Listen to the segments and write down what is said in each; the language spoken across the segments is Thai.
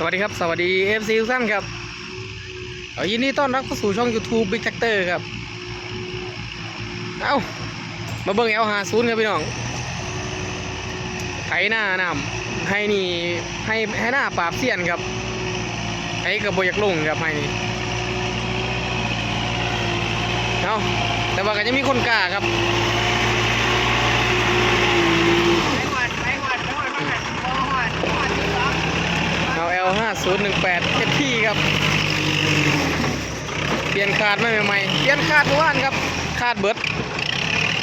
สวัสดีครับ สวัสดี FC ทุกท่านครับยินดีต้อนรับเข้าสู่ช่อง YouTube Big Tractor ครับ เอ้า มาเบิ่ง L50 ครับพี่น้องไถหน้านำให้นี่ให้ให้หน้าปราบเสียนครับไถกระบยากลงครับให้นี่เอ้าแต่ว่าก็ยังมีคนกล้าครับ ไปหอดไปหอดไปหอดไปหอดไปหอดไปหอดที่สอง เอา L5018 FP ครับ เปลี่ยนคาดไม่ใหม่เปลี่ยนคาดเมื่อวานครับคาดเบิด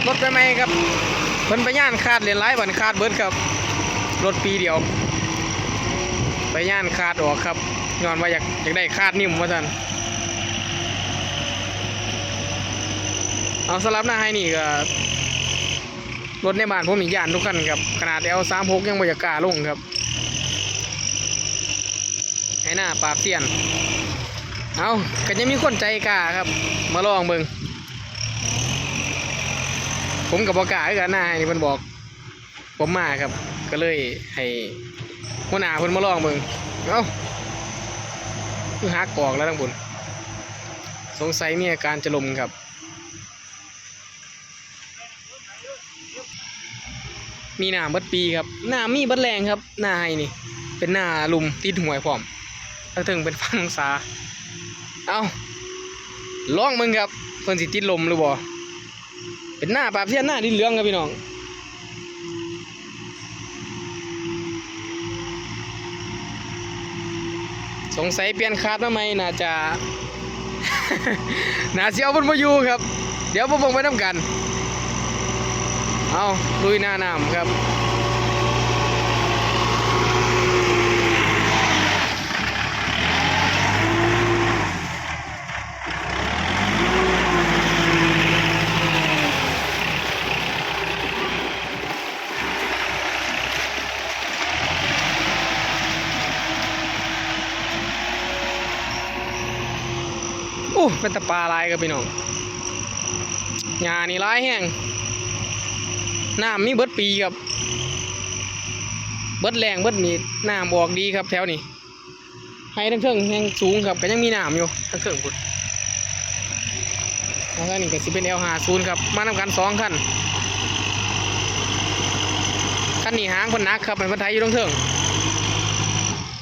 รถใหม่ครับเพิ่นไปย่านคาดเหรียญไร้บันคาดเบิดครับ รถปีเดียว ไปย่านคาดออกครับย้อนว่าอยากอยากได้คาดนิ่มว่าท่านเอาสลับหน้าให้นี่ก็รถในบ้านผมมีย่านทุกคันครับ ขนาด L36 ยังไม่อยากกล้าลงครับ ให้หน้าปราบเสียน เอาก็ยังมีคนใจกล้าครับ มาลองเบิงผมกับบอกากันหน้าให้นี่เพิ่นบอก ผมมาครับ ก็เลยให้หัวหน้าเพิ่นมาลองเบิงเอาคือหักกอกแล้วทั้งบุญสงสัยมีอาการจะลมครับ มีหน้าบิดปีครับ หน้ามีบิดแรงครับ หน้าให้นี่ เป็นหน้าลุมติดหวยพร้อม ถ้าถึงเป็นฟันองศาเอาล่องมึงครับเพิ่นสิติดลมหรือบ่เป็นหน้าปราเสียนหน้าดินเหลืองครับพี่น้องสงสัยเปลี่ยนคาดมาไหมน่าจะน่าเสิเอาบนมาอยู่ครับ เดี๋ยวผมเบิ่งไปน้ำกัน เอาลุยหน้าน้ำครับ เป็นตะปลาลายครับพี่น้องหญ้านี่ร้ายแห้งน้ำมีเบิดปีครับ เบิดแรงเบิดมีน้ำออกดีครับแถวนี้ให้ทั้งเครื่องแห้งสูงครับก็ยังมีน้ำอยู่ทั้งเครื่องพุดแล้วก็นี่ก็สิเป็น L50 ครับ มานำกันสองคันคันนี้หางคนนักครับเป็นพันไทยอยู่ตรงเทิง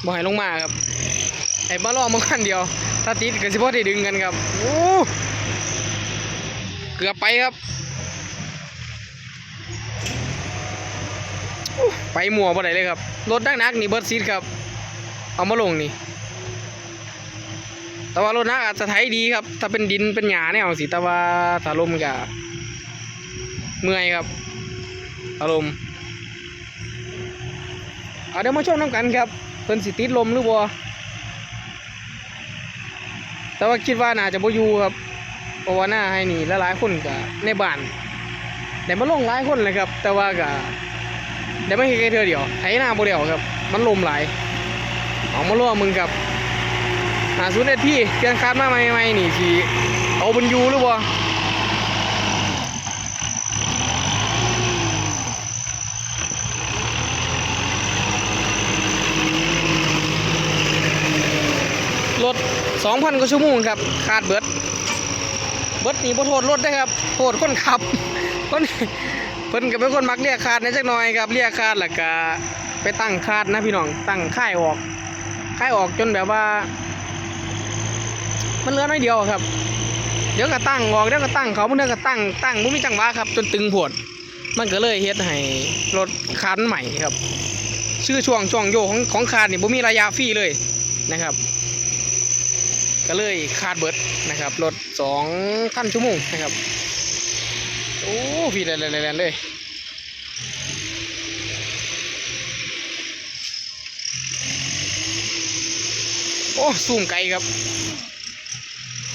บ่ให้ลงมาครับ ไอ้บ้าล่อมาคันเดียว ถ้าติดก็สิพอได้ดึงกันครับโอ้เกือบไปครับโอ้ไปหมัวบ่ได้เลยครับ รถดักนักๆนี่เบิร์ดซีดครับ เอามาลงนี่ แต่ว่ารถนักอาจจะไถดีครับ ถ้าเป็นดินเป็นหญ้าเนี่ยเอาสิแต่ว่าถ้าลมก็เมื่อยครับอารมณ์เอาเดี๋ยวมาชมน้ำกันครับเพิ่นสิติดลมหรือบ่ แต่ว่าคิดว่าน่าจะบ่อยู่ครับเพราะว่าหน้าให้นี่หลายๆคนก็ในบ้านแต่มาลงหลายคนเลยครับ แต่ว่าก็ได้ไม่ใช่แค่เธอเดียวไถหน้าบ่เดียวครับ มันลมหลายออกมาล่อมึงกับหาซูนย์เอ็ดพี่เกียงคาดมาใหม่ๆนี่สิเอาบนยูหรือบ่ร 2,000กว่าชั่วโมงครับขาดเบิด เบิดนี่บ่โทษรถได้ครับโทษคนขับคนเพิ่นก็เป็นคนมักเรียกคาดในจักหน่อยครับเรียกคาดแล้วก็ไปตั้งคาดนะพี่น้องตั้งค่ายออกค่ายออกจนแบบว่า มันเลือน้อยเดียวครับ เดี๋ยวก็ตั้งออกเดี๋ยวก็ตั้งเขาเดี๋ยวก็ตั้งตั้งบ่มีจังหวะครับ จนตึงโพดมันก็เลยเฮ็ดให้รถคันใหม่ครับ ชื่อช่วงช่วงโยของของคาดนี่บ่มีระยะฟรีเลยนะครับ ก็เลยคาดเบิดนะครับรถสองพันชั่วโมงนะครับโอ้พี่แรงๆๆเลยโอ้ซูมไกลครับ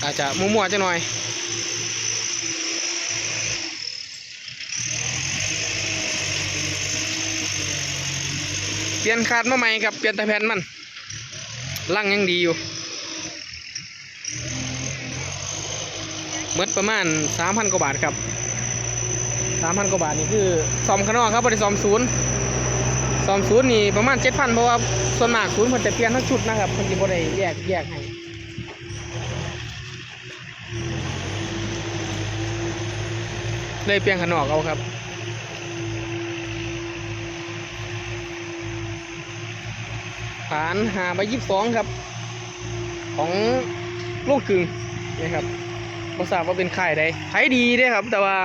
อาจจะมั่วๆจะหน่อยเปลี่ยนคาดมาใหม่ครับเปลี่ยนแต่แผ่นมันลั่งยังดีอยู่ มดประมาณสามพันกว่าบาทครับสามพันกว่าบาทนี่คือซ่อมข้างนอกครับบริซ่อมศูนย์ซ่อมศูนย์นี่ประมาณเจ็ดพันเพราะว่าส่วนมากศูนย์เพิ่นจะเปลี่ยนทั้งชุดนะครับเพิ่นสิบ่ได้แยกแยกให้เลยเปลี่ยนขางนอกเอาครับฐานหาไปยี่สิบสองครับ ของลูกกึ่งนะครับ บทราบว่าเป็นค่ายใดขายดีเด้ครับ แต่ว่า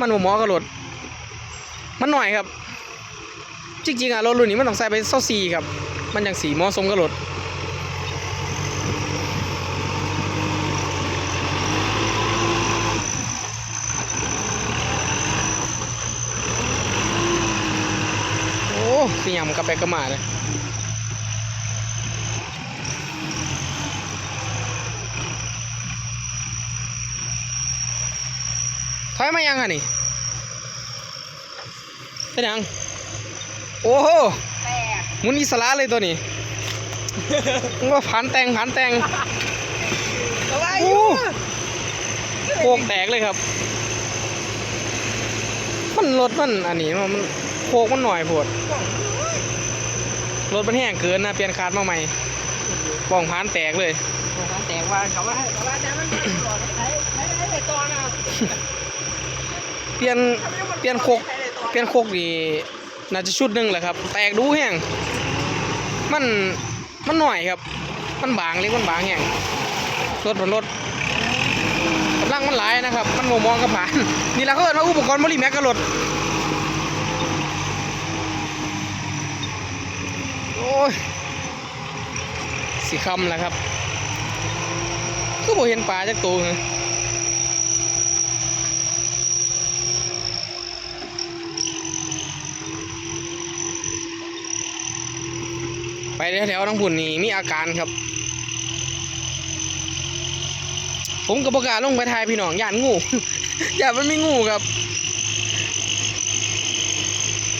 มันบ่เหมอกระโดดมันหน่อยครับ จริงๆอะรถรุ่นนี้มันต้องใส่ไปเส้าซีครับ มันยังสีเหมาะสมกับรถโอ้สียามกลับไปกระมาเลย ถอย มายังอะนี่เป็นยัง โอ้โหแตกหมุนอิสระเลยตัวนี้มึงว่าผันแต่งผันแต่งอะไรโอ้โคกแตกเลยครับ มันรถมันอันนี้มันมันโคกมันหน่อยโพดรถมันแห้งเกินนะเปลี่ยนคาร์ดมาใหม่บ้องพันแตกเลยแตกว่าเขาว่าเขาว่าแต่มันหลอดใช้ใช้ใช้ตัวนะ เปลี่ยนเปลี่ยนโคกเปลี่ยนโคกนี่น่าจะชุดหนึ่งแหละครับ แตกดูแห้งมันมันหน่อยครับ มันบางเล็กมันบางแห้งรถมันรถกำลังมันหลายนะครับ มันโมมองกระผาน นี่เราก็เอิ้นว่าอุปกรณ์บริแม็กกับรถโอ้ยสีคำแหละครับ คือบ่เห็นปลาจากตัวเลย ไปแถวๆทั้งพุ่นนี่มีอาการครับ ผมกับประกล้าศลงไปทายพี่น้องย่านงู อย่ามันไม่งูครับ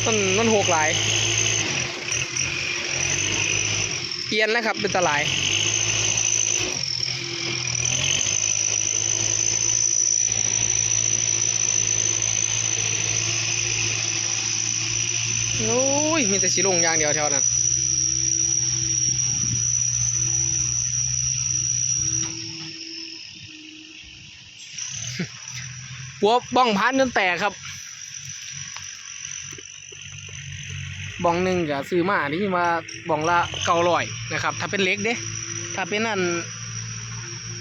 มันมันหกหลายเอียนแล้วครับเป็นตะลายโอ้ยมีแต่สีลงอย่างเดียวแถวนั้น หัวบ้องพันจนแตกครับบ้องหนึ่งก็ซื้อมาที่มาบ้องละเก้าร้อยนะครับ ถ้าเป็นเล็กเด้ ถ้าเป็นนั่น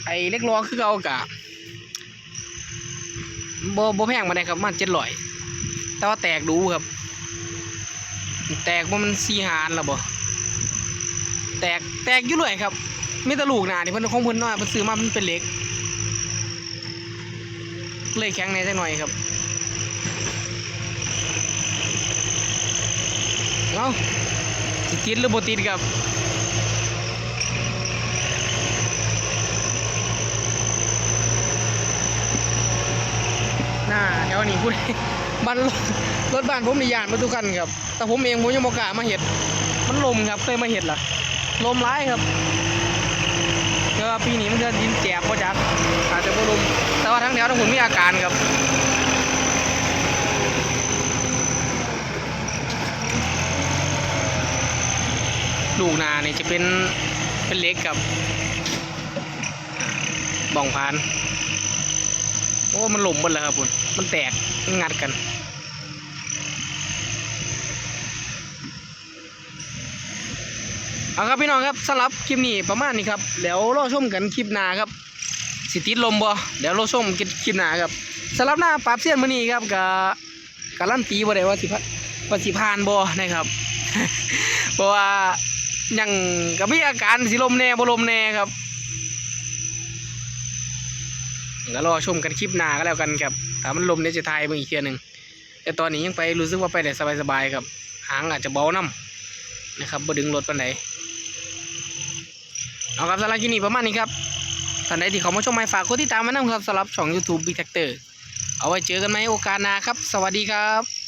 ไอเล็กล้อคือเก่ากะบ่บ่แพงมาได้ครับมันเจ็ดร้อย แต่ว่าแตกดูครับ แตกว่ามันสีหานแล้วบ่แตกแตกอยู่เลยครับไมีแตะลูกหนานี่เพิ่นของเพิ่นน้อยเพิ่นซื้อมามันเป็นเล็ก เลยแข็งในจังหน่อยครับเอาสิติดหรือบ่ติดครับน้าแถวนี้พูดบ้านรถบ้านผมมียานมาทุกคันครับ แต่ผมเองผมยังบอกล้ามาเห็ด มันลมครับเคยมาเห็ดล่ะ ลมร้ายครับ เดี๋ยวาปีนี้มันจะดินแจบป่จักอาจจะบ่ลมแต่ว่าทั้งแถวทั้งผมมีอาการครับลูกนาเนี่ยจะเป็นเป็นเล็กกับบ่องพาน โอ้ มันหล่มหมดแล้วครับคุณมันแตกมันงัดกัน เอาครับพี่น้องครับสำหรับคลิปนี้ประมาณนี้ครับเดี๋ยวรอชมกันคลิปหน้าครับสิติดลมบ่เดี๋ยวรอชมกันคลิปหน้าครับสำหรับหน้าปราบเสี้ยนมื้อนี้ครับกับการันตีบ่ได้ว่าสิพะว่าสิผ่านบ่นะครับเพราะว่ายังก็มีอาการสิลมแน่บ่ลมแน่ครับก็รอชมกันคลิปหน้าก็แล้วกันครับถ้ามันลมเนี่ยจะทายมึงอีกเทียหนึ่งแต่ตอนนี้ยังไปรู้สึกว่าไปได้สบายๆครับหางอาจจะเบาน้ำนะครับบ่ดึงรถปไหน เอาครับสำหรับคลิปนี้ประมาณนี้ครับท่านใดที่เขามาชมไม่ฝากกดติดตามมานะครับสำหรับช่อง YouTube Big Tractor เอาไว้เจอกันไหมโอกาสหน้าครับ สวัสดีครับ